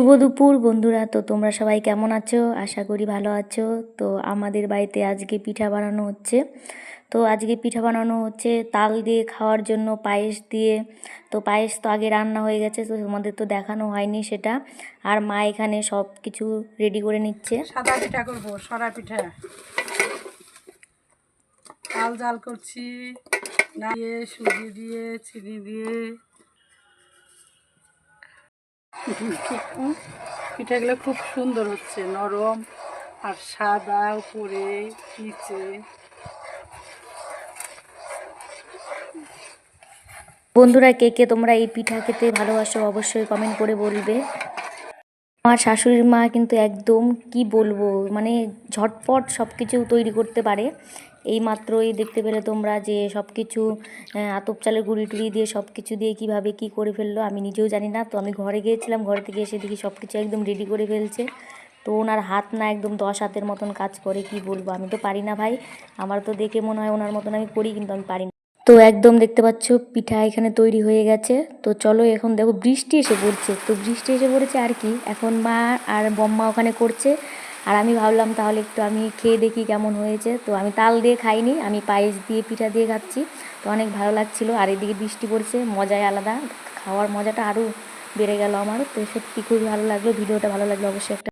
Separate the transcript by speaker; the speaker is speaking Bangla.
Speaker 1: শুভ দুপুর, বন্ধুরা। তো তোমরা সবাই কেমন আছো? আশা করি ভালো আছো। তো আমাদের বাড়িতে আজকে পিঠা বানানো হচ্ছে। তো আজকে পিঠা বানানো হচ্ছে তাল দিয়ে খাওয়ার জন্য পায়েস দিয়ে। তো পায়েস তো আগে রান্না হয়ে গেছে, তো তোমাদের তো দেখানো হয়নি সেটা। আর মা এখানে সব কিছু রেডি করে নিচ্ছে।
Speaker 2: সাদা পিঠা করব, সরা পিঠা। চাল জাল করছি দিয়ে সুজি দিয়ে, চিনি দিয়ে। পিঠাগুলো খুব সুন্দর হচ্ছে, নরম আর সাদা উপরে, নিচে।
Speaker 1: বন্ধুরা, কে কে তোমরা এই পিঠা খেতে ভালোবাসো অবশ্যই কমেন্ট করে বলবে। আমার শাশুড়ির মা কিন্তু একদম কি বলব মানে ঝটপট সব কিছু তৈরি করতে পারে। এই মাত্রই দেখতে পেলে তোমরা যে সব কিছু আতপ চালের গুঁড়ি টুড়ি দিয়ে সব কিছু দিয়ে কীভাবে কি করে ফেলল আমি নিজেও জানি না। তো আমি ঘরে গিয়েছিলাম, ঘর থেকে এসে দেখি সব কিছু একদম রেডি করে ফেলছে। তো ওনার হাত না একদম দশ হাতের মতন কাজ করে, কি বলব? আমি তো পারি না ভাই। আমার তো দেখে মনে হয় ওনার মতন আমি করি, কিন্তু আমি পারি না। তো একদম দেখতে পাচ্ছ, পিঠা এখানে তৈরি হয়ে গেছে। তো চলো এখন দেখো, বৃষ্টি এসে পড়ছে। তো বৃষ্টি এসে পড়েছে আর কি? এখন মা আর বম্মা ওখানে করছে। আর আমি ভাবলাম তাহলে একটু আমি খেয়ে দেখি কেমন হয়েছে। তো আমি তাল দিয়ে খাইনি, আমি পায়েস দিয়ে, পিঠা দিয়ে খাচ্ছি। তো অনেক ভালো লাগছিল, আর এদিকে বৃষ্টি পড়ছে, মজাই আলাদা। খাওয়ার মজাটা আরও বেড়ে গেল আমার। তো সত্যি খুবই ভালো লাগল, ভিডিওটা ভালো লাগল অবশ্যই একটা